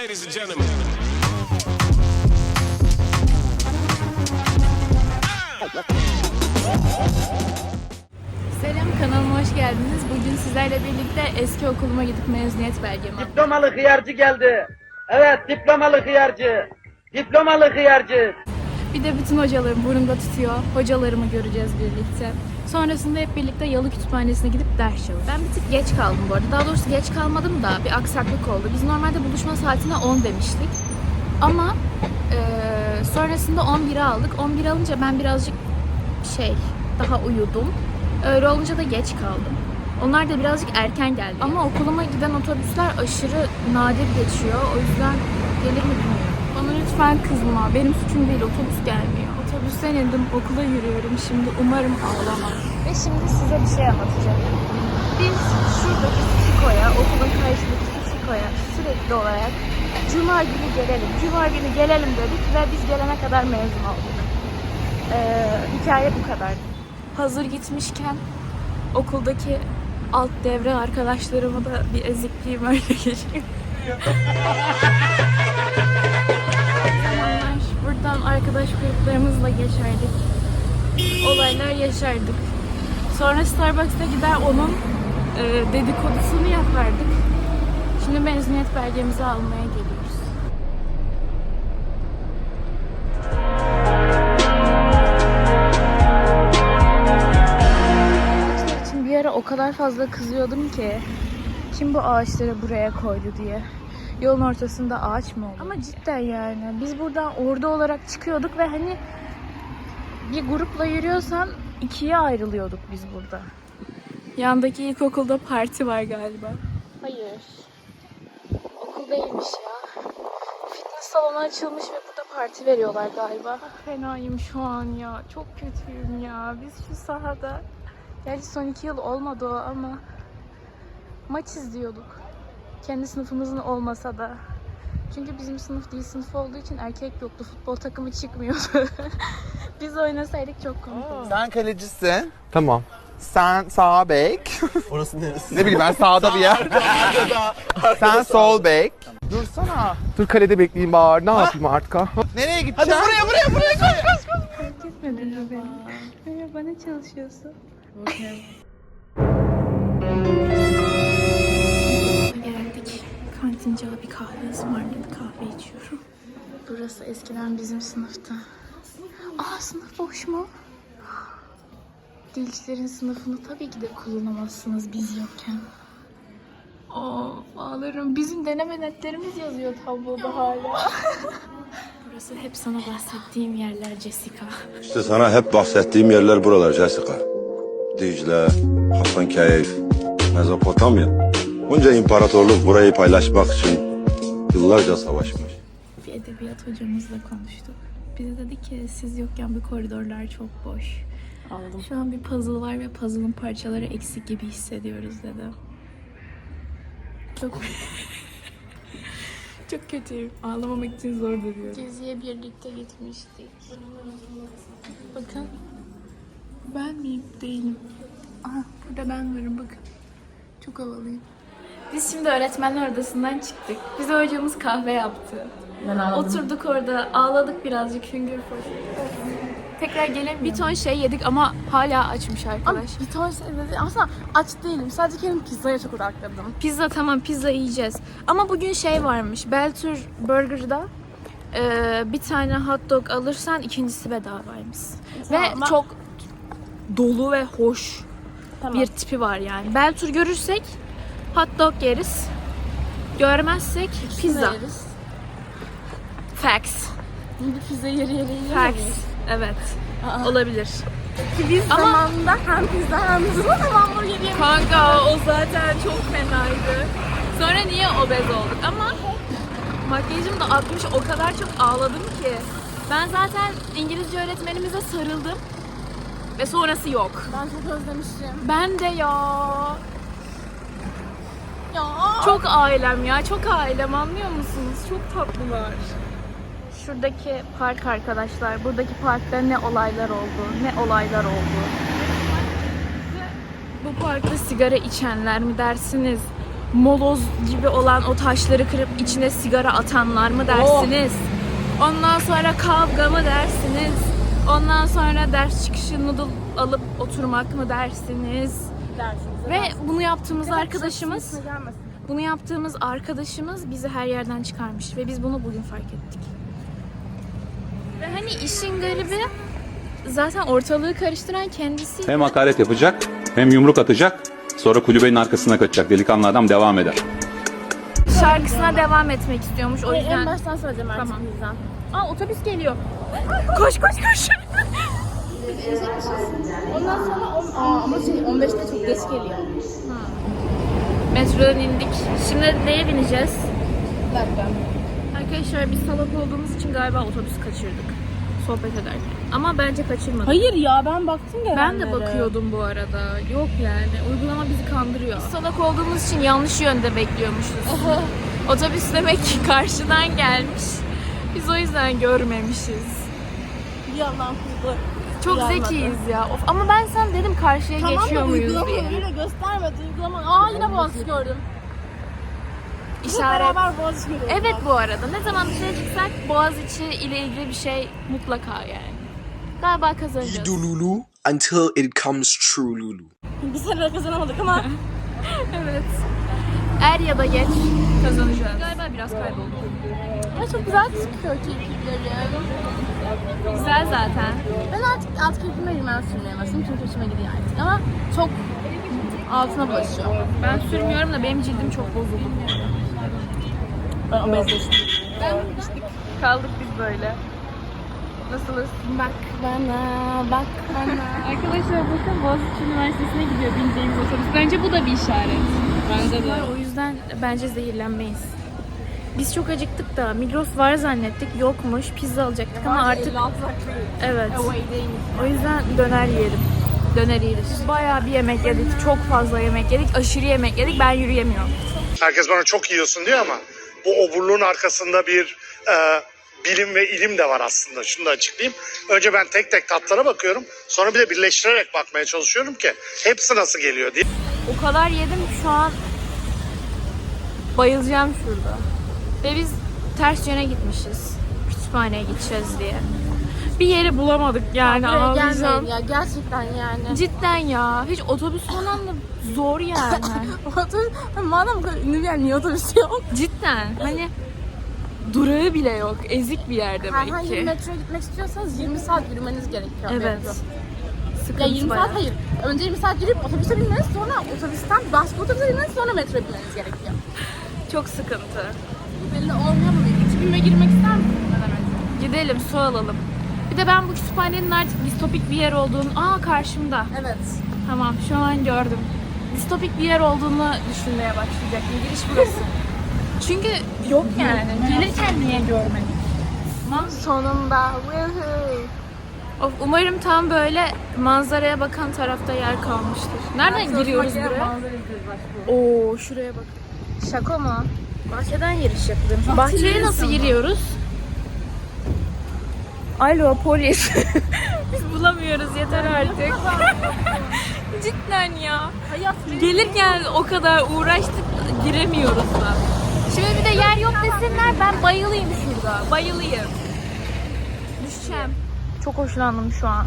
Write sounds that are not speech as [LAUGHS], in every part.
Ladies and gentlemen. Selam kanalıma hoş geldiniz. Bugün sizlerle birlikte eski okuluma gidip mezuniyet belgemi aldım. Diplomalı hıyarcı geldi. Evet, diplomalı hıyarcı. Diplomalı hıyarcı. Bir de bütün hocalarım burnumda tutuyor. Hocalarımı göreceğiz birlikte. Sonrasında hep birlikte Yalı Kütüphanesi'ne gidip ders çalışacağız. Ben bir tık geç kaldım bu arada. Daha doğrusu geç kalmadım da bir aksaklık oldu. Biz normalde buluşma saatine 10 demiştik. Ama eee, sonrasında 11'e aldık. 11 alınca ben birazcık şey daha uyudum. Öyle olunca da geç kaldım. Onlar da birazcık erken geldi. Ama okuluma giden otobüsler aşırı nadir geçiyor. O yüzden gelir mi bilmiyorum. Bana lütfen kızma. Benim suçum değil. Otobüs gelmiyor. Otobüsten indim. Okula yürüyorum şimdi. Umarım ağlamam. Ve şimdi size bir şey anlatacağım. Biz şuradaki Siko'ya, okulun karşısındaki Siko'ya sürekli olarak Cuma günü gelelim, Cuma günü gelelim dedik ve biz gelene kadar mezun olduk. Ee, hikaye bu kadar. Hazır gitmişken okuldaki alt devre arkadaşlarımı da bir ezikleyeyim öyle geçeyim. [LAUGHS] Buradan arkadaş gruplarımızla geçerdik. Olaylar yaşardık. Sonra Starbucks'a gider onun e, dedikodusunu yapardık. Şimdi mezuniyet belgemizi almaya geliyoruz. Ağaçlar için bir ara o kadar fazla kızıyordum ki kim bu ağaçları buraya koydu diye. Yolun ortasında ağaç mı olur? Ama cidden yani biz buradan ordu olarak çıkıyorduk ve hani bir grupla yürüyorsan ikiye ayrılıyorduk biz burada. Yandaki ilkokulda parti var galiba. Hayır. Okul değilmiş ya. Fitness salonu açılmış ve burada parti veriyorlar galiba. Ah, fenayım şu an ya. Çok kötüyüm ya. Biz şu sahada Gerçi son iki yıl olmadı o ama maç izliyorduk. Kendi sınıfımızın olmasa da. Çünkü bizim sınıf değil sınıf olduğu için erkek yoktu. Futbol takımı çıkmıyordu. [LAUGHS] Biz oynasaydık çok komik olurdu. Sen kalecisin. Tamam. Sen sağ bek. Orası neresi? ne bileyim ben sağda bir yer. Sen sol bek. Dursana. Dur kalede bekleyeyim bari. Ne yapayım artık ha? Nereye gideceksin? Hadi buraya buraya buraya koş koş koş. Fark etmedin mi beni? Merhaba ne çalışıyorsun? Kantinci abi kahve ısmarladı. Kahve içiyorum. Burası eskiden bizim sınıfta. Aa sınıf boş mu? Dilcilerin sınıfını tabii ki de kullanamazsınız biz yokken. Aa ağlarım. Bizim deneme netlerimiz yazıyor tabloda hala. [LAUGHS] Burası hep sana bahsettiğim yerler Jessica. İşte sana hep bahsettiğim yerler buralar Jessica. Dicle, Hasankeyf, Mezopotamya. Bunca imparatorluk burayı paylaşmak için yıllarca savaşmış. Bir edebiyat hocamızla konuştuk. Bize dedi ki siz yokken bu koridorlar çok boş. Aldım. Şu an bir puzzle var ve puzzle'ın parçaları eksik gibi hissediyoruz dedi. Çok çok kötüyüm. Ağlamamak için zor duruyorum. Geziye birlikte gitmiştik. Bakın. Ben miyim? Değilim. Aha burada ben varım bakın. Çok havalıyım. Biz şimdi öğretmenler odasından çıktık. Bize hocamız kahve yaptı. Oturduk orada ağladık birazcık hüngür foş. Tekrar gelin bir ton şey yedik ama hala açmış arkadaş. Bir ton şey dedi. Aslında aç değilim. Sadece kendim pizzaya çok odakladım. Pizza tamam pizza yiyeceğiz. Ama bugün şey varmış. Beltür Burger'da e, bir tane hot dog alırsan ikincisi bedavaymış. Ve ama- çok dolu ve hoş Tamam. bir tipi var yani. Beltur görürsek hot dog yeriz. Görmezsek pizza. Yeriz. Facts. Bir pizza yeri yeri muyuz? Evet. Olabilir. Biz Ama- zamanında hem pizza hem hızlı hem hamburger yedik. Kanka o zaten çok fenaydı. Sonra niye obez olduk ama makyajım da atmış o kadar çok ağladım ki. Ben zaten İngilizce öğretmenimize sarıldım ve sonrası yok. Ben çok özlemişim. Ben de ya. Çok ailem ya, çok ailem anlıyor musunuz? Çok tatlılar. Şuradaki park arkadaşlar, buradaki parkta ne olaylar oldu, ne olaylar oldu. Bu parkta sigara içenler mi dersiniz, moloz gibi olan o taşları kırıp içine sigara atanlar mı dersiniz? Ondan sonra kavga mı dersiniz? Ondan sonra ders çıkışı noodle alıp oturmak mı dersiniz? Ve bunu yaptığımız arkadaşımız bunu yaptığımız arkadaşımız bizi her yerden çıkarmış ve biz bunu bugün fark ettik. Ve hani işin garibi zaten ortalığı karıştıran kendisi. Hem hakaret yapacak hem yumruk atacak. Sonra kulübenin arkasına kaçacak. Delikanlı adam devam eder. Şarkısına devam etmek istiyormuş o En yüzden. baştan söyleyeceğim artık Tamam. bizden. Aa otobüs geliyor. [LAUGHS] Koş koş koş. Ondan sonra on, aa, ama şey 15'te çok geç geliyor. Metrodan indik. Şimdi neye bineceğiz? Dakika. Arkadaşlar biz salak olduğumuz için galiba otobüs kaçırdık. Sohbet ederken. Ama bence kaçırmadık. Hayır ya ben baktım Ben gelenlere. de bakıyordum bu arada. Yok yani. Uygulama bizi kandırıyor. Biz salak olduğumuz için yanlış yönde bekliyormuşuz. [LAUGHS] Otobüs demek ki karşıdan gelmiş. Biz o yüzden görmemişiz. Yalan kızdı. Çok Gelmedi. zekiyiz ya. Of, ama ben sen dedim karşıya Tamam geçiyor da muyuz uygulama diye. öyle göstermedi. Uygulama. Aa yine Boğaziçi gördüm. İşaret. beraber Boğaziçi görüyoruz. Evet bu arada. Ne zaman dışarı çıksak Boğaziçi ile ilgili bir şey mutlaka yani. Galiba kazanacağız. do Lulu until it comes true Lulu. Bir sene kazanamadık ama. [LAUGHS] Evet. Er ya da geç kazanacağız. Galiba biraz kaybolduk. Ama çok güzel çıkıyor kirpikleri. Güzel zaten. Ben artık alt kirpime rimel sürmeye başladım çünkü hoşuma gidiyor artık. Ama çok altına bulaşıyor. Ben sürmüyorum da benim cildim çok bozuldu. Ben obezleştim. Kaldık biz böyle. Nasılız? Bak bana, bak bana. [LAUGHS] Arkadaşlar bakın Boğaziçi Üniversitesi'ne gidiyor bineceğimiz otobüs. Bence bu da bir işaret. Bence de. O yüzden bence zehirlenmeyiz. Biz çok acıktık da Migros var zannettik. Yokmuş. Pizza alacaktık ama artık evet. O yüzden döner yiyelim. Döner yeriz. Bayağı bir yemek yedik. Çok fazla yemek yedik. Aşırı yemek yedik. Ben yürüyemiyorum. Herkes bana çok yiyorsun diyor ama bu oburluğun arkasında bir e, bilim ve ilim de var aslında. Şunu da açıklayayım. Önce ben tek tek tatlara bakıyorum. Sonra bir de birleştirerek bakmaya çalışıyorum ki hepsi nasıl geliyor diye. O kadar yedim ki şu an bayılacağım şurada. Ve biz ters yöne gitmişiz. Kütüphaneye gideceğiz diye. Bir yeri bulamadık yani Buraya ağlayacağım. gelmeyin ya gerçekten yani. Cidden ya. Hiç otobüs falan da zor yani. [LAUGHS] Otobüs, madem bu kadar ünlü bir yer niye otobüs yok? Cidden. Hani durağı bile yok. Ezik bir yer demek Herhangi bir ki. metroya gitmek istiyorsanız 20 saat yürümeniz gerekiyor. Evet. metro. Sıkıntı Ya 20 bayağı. saat hayır. Önce 20 saat yürüyüp otobüse binmeniz sonra otobüsten başka otobüse binmeniz sonra metroya binmeniz gerekiyor. Çok sıkıntı. Belli olmuyor mu? 2000'e girmek ister demek? Gidelim su alalım. Bir de ben bu kütüphanenin artık distopik bir yer olduğunu... Aa karşımda. Evet. Tamam şu an gördüm. Distopik bir yer olduğunu düşünmeye başlayacak. Giriş burası. [LAUGHS] Çünkü yok yani. Gelirken niye görmedik? Sonunda. Woohoo. Of, umarım tam böyle manzaraya bakan tarafta yer kalmıştır. Nereden giriyoruz buraya? Oo şuraya bak. Şaka mı? Bahçeden giriş yapılıyor. Bahçeye nasıl giriyoruz? Alo polis. [LAUGHS] Biz bulamıyoruz yeter artık. [LAUGHS] Cidden ya. Hayat Gelirken o kadar uğraştık giremiyoruz da. Şimdi bir de yer yok desinler ben bayılayım şurada. Bayılayım. Düşeceğim. Çok hoşlandım şu an.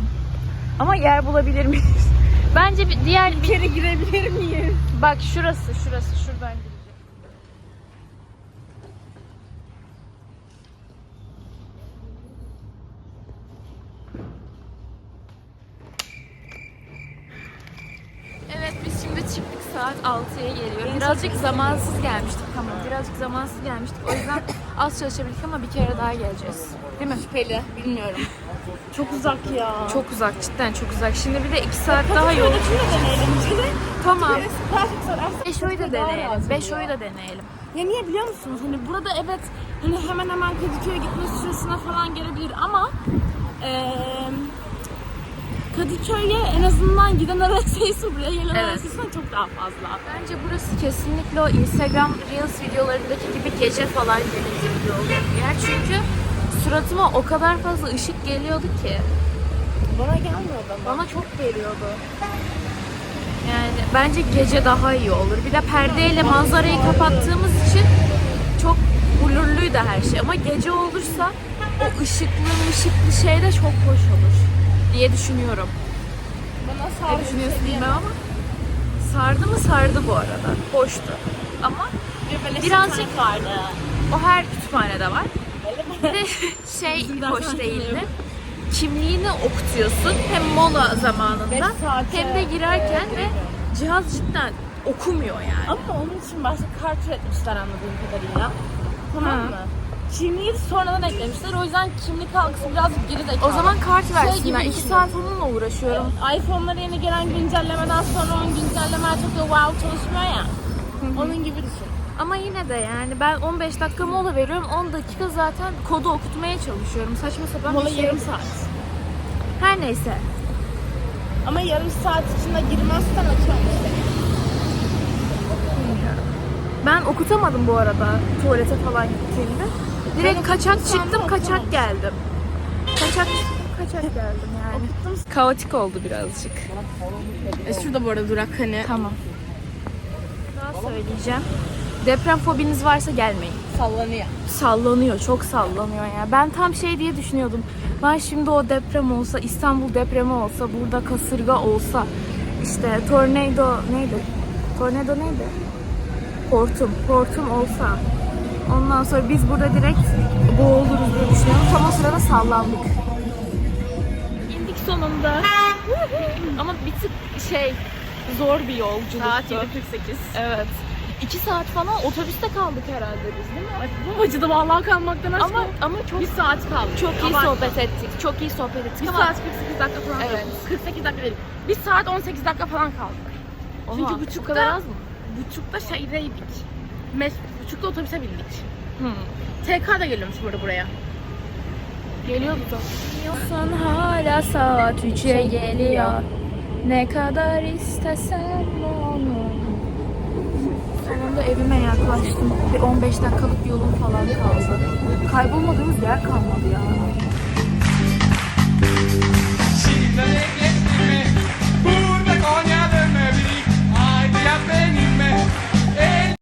Ama yer bulabilir miyiz? Bence bir diğer bir kere girebilir miyiz? Bak şurası, şurası, şuradan gireceğim. Evet biz şimdi çıktık saat 6'ya geliyor. Birazcık zamansız gelmiştik tamam. Birazcık zamansız gelmiştik. O yüzden az çalışabildik ama bir kere daha geleceğiz. Değil mi? şüpheli. Bilmiyorum. Çok uzak ya. Çok uzak cidden çok uzak. Şimdi bir de 2 saat daha yol. Tamam. Beş oyu da deneyelim. Beş oyu da deneyelim. Ya niye biliyor musunuz? Hani burada evet hani hemen hemen Kadıköy'e gitme süresine falan gelebilir ama eee Kadıköy'e en azından giden araç sayısı buraya gelen Evet. araç sayısından çok daha fazla. Bence burası kesinlikle o Instagram Reels videolarındaki gibi gece falan bir yol bir yer. Çünkü suratıma o kadar fazla ışık geliyordu ki. Bana gelmiyordu ama. Bana çok geliyordu. Yani bence gece daha iyi olur. Bir de perdeyle manzarayı kapattığımız için çok blurluydu her şey. Ama gece olursa o ışıklı ışıklı şey de çok hoş olur diye düşünüyorum. Bana Ne sağlık düşünüyorsun bilmem ama sardı mı sardı bu arada. Hoştu. Ama birazcık vardı. o her kütüphanede var. Bir de [LAUGHS] şey hoş değildi. Kimliğini okutuyorsun hem mola zamanında hem de girerken ve cihaz cidden okumuyor yani. Ama onun için başka kart üretmişler anladığım kadarıyla. Tamam mı? Kimliği sonradan eklemişler. O yüzden kimlik algısı birazcık geri zekalı. O zaman kart Şey versinler. İki düşünün. saat onunla uğraşıyorum. iPhone'lara yeni gelen güncellemeden sonra onun güncellemeler çok da wow çalışmıyor ya. Onun gibi düşün. Ama yine de yani ben 15 dakika mola veriyorum. 10 dakika zaten kodu okutmaya çalışıyorum. Saçma sapan Mola bir şey. yarım saat. Her neyse. Ama yarım saat içinde girmezsen atıyorum işte. Ben okutamadım bu arada tuvalete falan gittiğimde. Direkt kaçak çıktım, kaçak geldim. Kaçak çıktım, kaçak geldim yani. Kaotik oldu birazcık. E şurada bu arada durak hani. Tamam. Daha söyleyeceğim. Deprem fobiniz varsa gelmeyin. Sallanıyor. Sallanıyor, çok sallanıyor ya. Ben tam şey diye düşünüyordum. Ben şimdi o deprem olsa, İstanbul depremi olsa, burada kasırga olsa, işte tornado neydi? Tornado neydi? Hortum, hortum olsa. Ondan sonra biz burada direkt boğuluruz diye düşünüyorum. Tam o sırada sallandık. İndik sonunda. Ama bir tık şey zor bir yolculuktu. Saat 7.48. Evet. İki saat falan otobüste kaldık herhalde biz değil mi? Bu acıdı vallahi kalmaktan aşkım. Ama ama çok bir saat kaldı. çok iyi Abartma. sohbet ettik. Çok iyi sohbet ettik Bir ama saat 48 dakika falan Evet. kaldık. 48 dakika değil. Bir saat 18 dakika falan kaldık. Oha, Çünkü bu buçukta, kadar az mı? buçukta şeydeydik. Mes buçukta otobüse bindik. Hmm. TK da geliyormuş burada buraya. Geliyordu da. Son hala saat 3'e geliyor. Ne kadar istesen onu. Sonunda evime yaklaştım. Bir 15 dakikalık yolum falan kaldı. Kaybolmadığımız yer kalmadı ya.